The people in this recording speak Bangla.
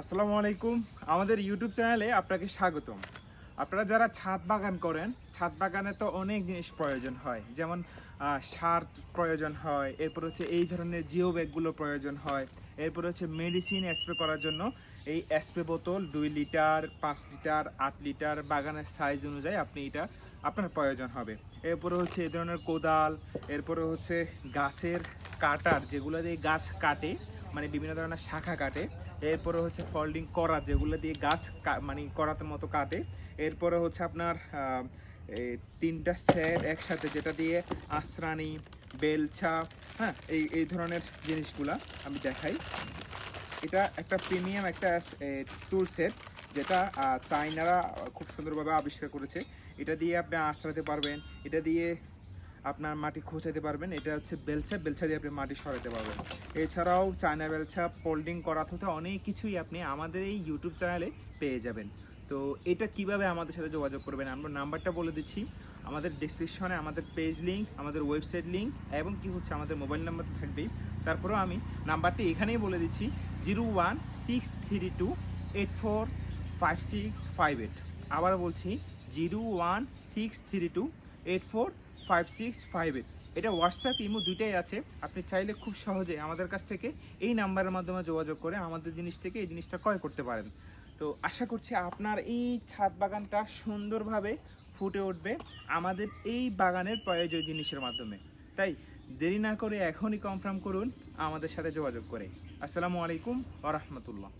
আসসালামু আলাইকুম। আমাদের ইউটিউব চ্যানেলে আপনাকে স্বাগতম। আপনারা যারা ছাদ বাগান করেন, ছাদ বাগানে তো অনেক জিনিস প্রয়োজন হয়। যেমন সার প্রয়োজন হয়, এরপর হচ্ছে এই ধরনের জিও ব্যাগগুলো প্রয়োজন হয়, এরপর হচ্ছে মেডিসিন স্প্রে করার জন্য এই স্প্রে বোতল দুই লিটার, পাঁচ লিটার, আট লিটার বাগানের সাইজ অনুযায়ী আপনি এটা আপনার প্রয়োজন হবে। এরপরে হচ্ছে এই ধরনের কোদাল, এরপরে হচ্ছে গাছের কাটার যেগুলো দিয়ে গাছ কাটে মানে বিভিন্ন ধরনের শাখা কাটে। এরপরে হচ্ছে ফল্ডিং করা, যেগুলো দিয়ে গাছ মানে করাতে মতো কাটে। এরপরে হচ্ছে আপনার তিনটা সেট একসাথে যেটা দিয়ে আশ্রানি বেলছা হ্যাঁ এই এই ধরনের জিনিসগুলা আমি দেখাই। এটা একটা প্রিমিয়াম একটা টুল সেট যেটা চাইনারা খুব সুন্দরভাবে আবিষ্কার করেছে। এটা দিয়ে আপনি আশ্রাতে পারবেন। এটা দিয়ে আপনার মাটি খোঁচাতে পারবেন। এটা হচ্ছে বেলচা বেলচা দিয়ে আপনি মাটি সরাতে পারবেন। এছাড়াও চায়না বেলচা পোল্ডিং করা থেকে অনেক কিছুই আপনি আমাদের এই ইউটিউব চ্যানেলে পেয়ে যাবেন। তো এটা কীভাবে আমাদের সাথে যোগাযোগ করবেন? আমরা নাম্বারটা বলে দিচ্ছি। আমাদের ডিসক্রিপশনে আমাদের পেজ লিঙ্ক আমাদের ওয়েবসাইট লিঙ্ক এবং কি হচ্ছে আমাদের মোবাইল নাম্বার থাকবেই। তারপরেও আমি নাম্বারটি এখানেই বলে দিচ্ছি zero one six three two eight four five six five eight আবার বলছি zero one six three two eight four five six five eight এটা হোয়াটসঅ্যাপ ইমো দুইটাই আছে। আপনি চাইলে খুব সহজে আমাদের কাছ থেকে এই নাম্বারের মাধ্যমে যোগাযোগ করে আমাদের জিনিস থেকে এই জিনিসটা ক্রয় করতে পারেন। তো আশা করছি আপনার এই ছাদ বাগানটা সুন্দরভাবে ফুটে উঠবে আমাদের এই বাগানের প্রয়োজনীয় জিনিসের মাধ্যমে। তাই দেরি না করে এখনই কনফার্ম করুন, আমাদের সাথে যোগাযোগ করে। আসসালামু আলাইকুম ওরহমতুল্লাহ